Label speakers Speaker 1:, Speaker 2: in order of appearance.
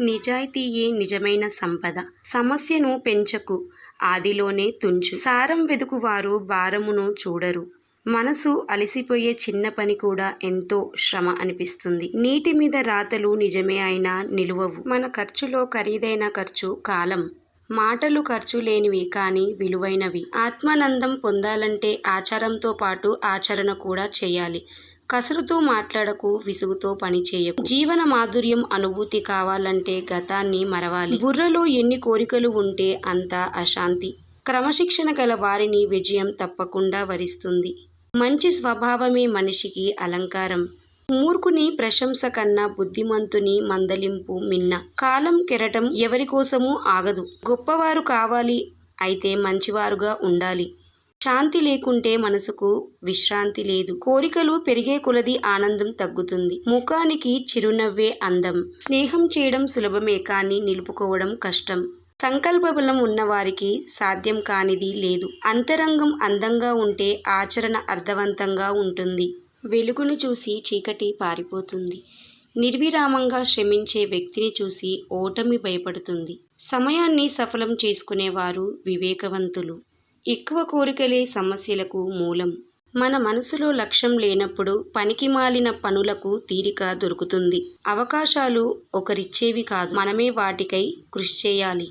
Speaker 1: నిజాయితీయే నిజమైన సంపద. సమస్యను పెంచకు ఆదిలోనే తుంచు. సారం వెదుకువారు భారమును చూడరు. మనసు అలసిపోయే చిన్న పని కూడా ఎంతో శ్రమ అనిపిస్తుంది. నీటి మీద రాతలు నిజమే అయినా నిలువవు. మన ఖర్చులో ఖరీదైన ఖర్చు కాలం. మాటలు ఖర్చు లేనివి కానీ విలువైనవి. ఆత్మానందం పొందాలంటే ఆచారంతో పాటు ఆచరణ కూడా చేయాలి. కసురుతూ మాట్లాడకు విసుగుతో పని చేయకు. జీవన మాధుర్యం అనుభూతి కావాలంటే గతాన్ని మరవాలి. బుర్రలో ఎన్ని కోరికలు ఉంటే అంత అశాంతి. క్రమశిక్షణ గల వారిని విజయం తప్పకుండా వరిస్తుంది. మంచి స్వభావమే మనిషికి అలంకారం. మూర్ఖుని ప్రశంస కన్నా బుద్ధిమంతుని మందలింపు మిన్న. కాలం కెరటం ఎవరి కోసమూ ఆగదు. గొప్పవారు కావాలి అయితే మంచివారుగా ఉండాలి. శాంతి లేకుంటే మనసుకు విశ్రాంతి లేదు. కోరికలు పెరిగే కొలది ఆనందం తగ్గుతుంది. ముఖానికి చిరునవ్వే అందం. స్నేహం చేయడం సులభమే కానీ నిలుపుకోవడం కష్టం. సంకల్ప బలం ఉన్నవారికి సాధ్యం కానిది లేదు. అంతరంగం అందంగా ఉంటే ఆచరణ అర్థవంతంగా ఉంటుంది. వెలుగును చూసి చీకటి పారిపోతుంది. నిర్విరామంగా శ్రమించే వ్యక్తిని చూసి ఓటమి భయపడుతుంది. సమయాన్ని సఫలం చేసుకునేవారు వివేకవంతులు. ఎక్కువ కోరికలే సమస్యలకు మూలం. మన మనసులో లక్ష్యం లేనప్పుడు పనికి మాలిన పనులకు తీరిక దొరుకుతుంది. అవకాశాలు ఒకరిచ్చేవి కాదు. మనమే వాటికై కృషి చేయాలి.